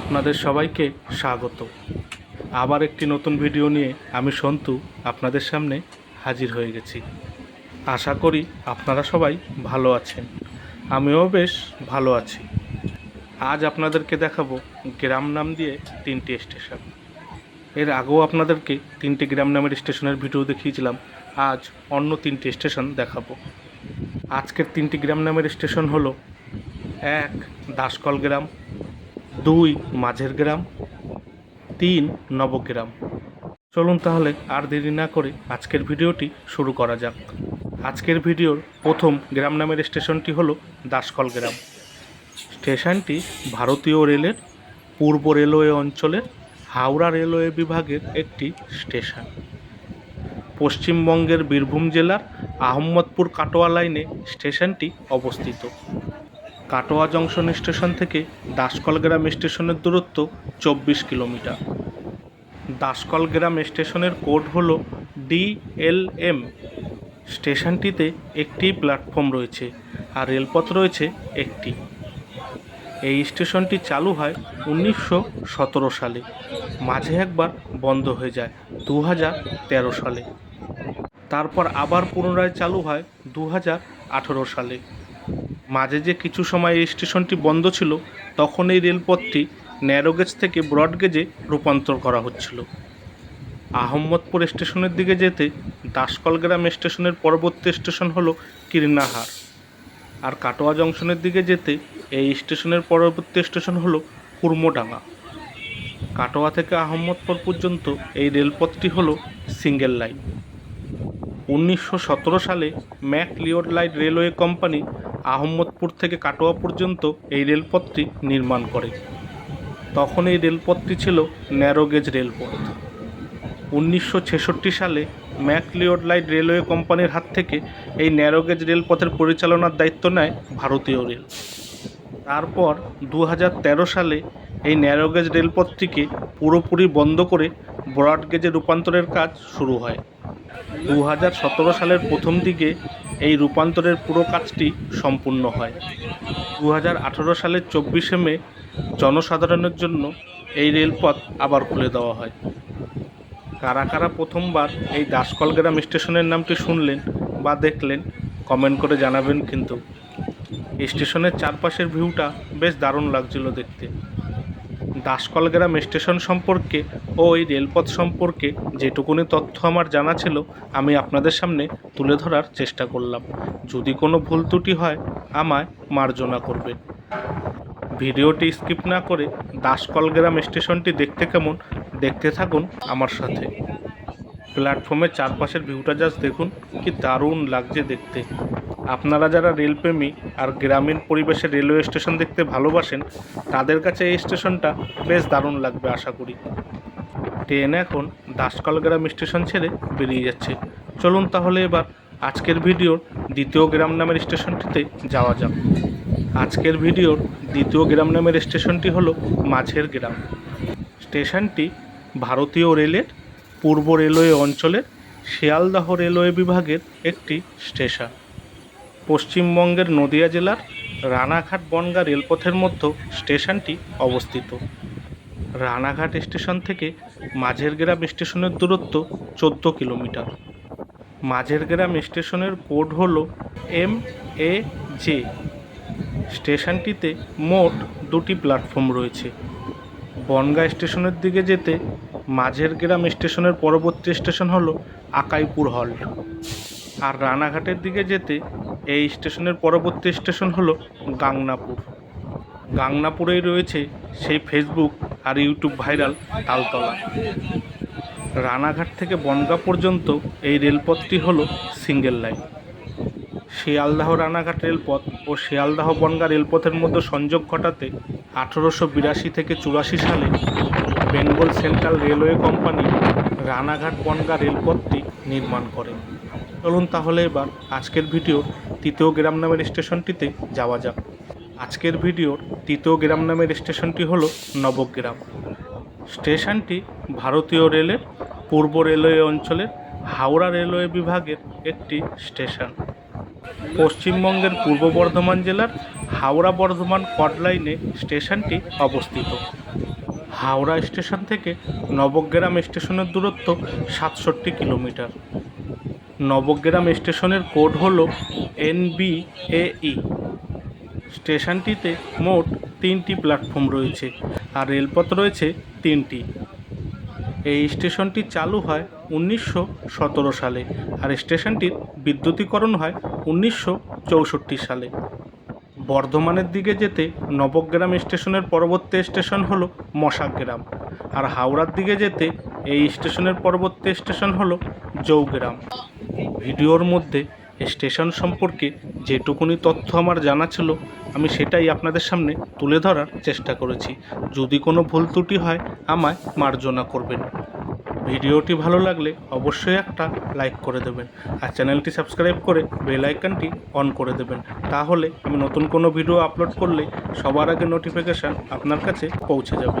আপনাদের সবাইকে স্বাগত। আবার একটি নতুন ভিডিও নিয়ে আমি সন্তু আপনাদের সামনে হাজির হয়ে গেছি। আশা করি আপনারা সবাই ভালো আছেন। আমিও বেশ ভালো আছি। আজ আপনাদেরকে দেখাবো গ্রাম নাম দিয়ে তিনটি স্টেশন। এর আগেও আপনাদেরকে তিনটি গ্রাম নামের স্টেশনের ভিডিও দেখিয়েছিলাম। আজ অন্য তিনটি স্টেশন দেখাবো। আজকের তিনটি গ্রাম নামের স্টেশন হলো এক দাসকল গ্রাম দুই মাঝের গ্রাম, তিন নবগ্রাম। চলুন তাহলে আর দেরি না করে আজকের ভিডিওটি শুরু করা যাক। আজকের ভিডিওর প্রথম গ্রাম নামের স্টেশনটি হল দাসকল গ্রাম। স্টেশনটি ভারতীয় রেলের পূর্ব রেলওয়ে অঞ্চলের হাওড়া রেলওয়ে বিভাগের একটি স্টেশন। পশ্চিমবঙ্গের বীরভূম জেলার আহম্মদপুর কাটোয়া লাইনে স্টেশনটি অবস্থিত। কাটোয়া জংশন স্টেশন থেকে দাসকল গ্রাম স্টেশনের দূরত্ব চব্বিশ কিলোমিটার। দাসকল গ্রাম স্টেশনের কোড হল ডিএলএম। স্টেশনটিতে একটি প্ল্যাটফর্ম রয়েছে আর রেলপথ রয়েছে একটি। এই স্টেশনটি চালু হয় উনিশশো সতেরো সালে। মাঝে একবার বন্ধ হয়ে যায় দু হাজার তেরো সালে। তারপর আবার পুনরায় চালু হয় দু হাজার আঠেরো সালে। মাঝে যে কিছু সময় এই স্টেশনটি বন্ধ ছিল, তখন এই রেলপথটি ন্যারোগেজ থেকে ব্রডগেজে রূপান্তর করা হচ্ছিল। আহম্মদপুর স্টেশনের দিকে যেতে দাসকলগ্রাম স্টেশনের পরবর্তী স্টেশন হলো কিরনাহার আর কাটোয়া জংশনের দিকে যেতে এই স্টেশনের পরবর্তী স্টেশন হলো কুর্মডাঙ্গা কাটোয়া থেকে আহম্মদপুর পর্যন্ত এই রেলপথটি হলো সিঙ্গেল লাইন। উনিশশো সতেরো সালে McLeod light railway company Ahmadpur থেকে কাটোয়া পর্যন্ত এই রেলপথটি নির্মাণ করে। তখন এই রেলপথটি ছিল ন্যারোগেজ রেলপথ। উনিশশো ছেষট্টি সালে ম্যাক লিওড লাইট রেলওয়ে কোম্পানির হাত থেকে এই ন্যারোগেজ রেলপথের পরিচালনার দায়িত্ব নেয় ভারতীয় রেল। তারপর দু সালে এই ন্যারোগেজ রেলপথটিকে পুরোপুরি বন্ধ করে ব্রডগেজে রূপান্তরের কাজ শুরু হয়। দু হাজার সতেরো সালের প্রথম দিকে এই রূপান্তরের পুরো কাজটি সম্পূর্ণ হয়। দু হাজার আঠেরো সালের চব্বিশে মে জনসাধারণের জন্য এই রেলপথ আবার খুলে দেওয়া হয়। কারা কারা প্রথমবার এই দাসকল গ্রাম স্টেশনের নামটি শুনলেন বা দেখলেন, কমেন্ট করে জানাবেন কিন্তু। স্টেশনের চারপাশের ভিউটা বেশ দারুণ লাগছিল দেখতে। দাসকল গ্রাম স্টেশন সম্পর্কে ও এই রেলপথ সম্পর্কে যেটুকুনি তথ্য আমার জানা ছিল, আমি আপনাদের সামনে তুলে ধরার চেষ্টা করলাম। যদি কোনো ভুল ত্রুটি হয়, আমায় মার্জনা করবেন। ভিডিওটি স্কিপ না করে দাসকল গ্রাম স্টেশনটি দেখতে কেমন, দেখতে থাকুন আমার সাথে। প্ল্যাটফর্মের চারপাশের ভিউটা জাস্ট দেখুন, কি দারুণ লাগছে দেখতে। আপনারা যারা রেলপ্রেমী আর গ্রামীণ পরিবেশে রেলওয়ে স্টেশন দেখতে ভালোবাসেন, তাদের কাছে এই স্টেশনটা বেশ দারুণ লাগবে আশা করি। ট্রেন এখন দাসকল গ্রাম স্টেশন ছেড়ে বেরিয়ে যাচ্ছে। চলুন তাহলে এবার আজকের ভিডিওর দ্বিতীয় গ্রাম নামের স্টেশনটিতে যাওয়া যাক। আজকের ভিডিওর দ্বিতীয় গ্রাম নামের স্টেশনটি হলো মাঝের গ্রাম। স্টেশনটি ভারতীয় রেলের পূর্ব রেলওয়ে অঞ্চলের শিয়ালদাহ রেলওয়ে বিভাগের একটি স্টেশন। পশ্চিমবঙ্গের নদিয়া জেলার রানাঘাট বনগা রেলপথের মধ্যে স্টেশনটি অবস্থিত। রানাঘাট স্টেশন থেকে মাঝের গ্রাম স্টেশনের দূরত্ব চোদ্দ কিলোমিটার। মাঝের গ্রাম স্টেশনের কোড হল এম এ জে। স্টেশনটিতে মোট দুটি প্ল্যাটফর্ম রয়েছে। বনগা স্টেশনের দিকে যেতে মাঝের গ্রাম স্টেশনের পরবর্তী স্টেশন হলো আকাইপুর হল্ট আর রানাঘাটের দিকে যেতে এই স্টেশনের পরবর্তী স্টেশন হলো গাংনাপুর। গাংনাপুরেই রয়েছে সেই ফেসবুক আর ইউটিউব ভাইরাল তালতলা। রানাঘাট থেকে বনগা পর্যন্ত এই রেলপথটি হলো সিঙ্গেল লাইন শিয়ালদাহ রানাঘাট রেলপথ ও শিয়ালদাহ বনগা রেলপথের মধ্যে সংযোগ ঘটাতে আঠেরোশো বিরাশি থেকে চুরাশি সালে Bengal central railway company Ranaghat Bongaon রেলপথটি নির্মাণ করে। চলুন তাহলে এবার আজকের ভিডিওর তৃতীয় গ্রাম নামের স্টেশনটিতে যাওয়া যাক। আজকের ভিডিওর তৃতীয় গ্রাম নামের স্টেশনটি হলো নবগ্রাম। স্টেশনটি ভারতীয় রেলের পূর্ব রেলওয়ে অঞ্চলের হাওড়া রেলওয়ে বিভাগের একটি স্টেশন। পশ্চিমবঙ্গের পূর্ব বর্ধমান জেলার হাওড়া বর্ধমান কড লাইনে স্টেশনটি অবস্থিত। হাওড়া স্টেশন থেকে নবগ্রাম স্টেশনের দূরত্ব সাতষট্টি কিলোমিটার। নবগ্রাম স্টেশনের কোড হল এনবিএই স্টেশনটিতে মোট তিনটি প্ল্যাটফর্ম রয়েছে আর রেলপথ রয়েছে তিনটি। এই স্টেশনটি চালু হয় উনিশশো সতেরো সালে আর স্টেশনটির বিদ্যুতীকরণ হয় উনিশশো চৌষট্টি সালে। বর্ধমানের দিকে যেতে নবগ্রাম স্টেশনের পরবর্তী স্টেশন হল মশাগ্রাম আর হাওড়ার দিকে যেতে এই স্টেশনের পরবর্তী স্টেশন হল জৌগ্রাম। ভিডিওর মধ্যে স্টেশন সম্পর্কে যেটুকুনি তথ্য আমার জানা ছিল, আমি সেটাই আপনাদের সামনে তুলে ধরার চেষ্টা করেছি। যদি কোনো ভুল ত্রুটি হয়, আমায় মার্জনা করবেন। ভিডিওটি ভালো লাগলে অবশ্যই একটা লাইক করে দেবেন আর চ্যানেলটি সাবস্ক্রাইব করে বেল আইকনটি অন করে দেবেন। তাহলে আমি নতুন কোনো ভিডিও আপলোড করলে সবার আগে নোটিফিকেশান আপনার কাছে পৌঁছে যাবে।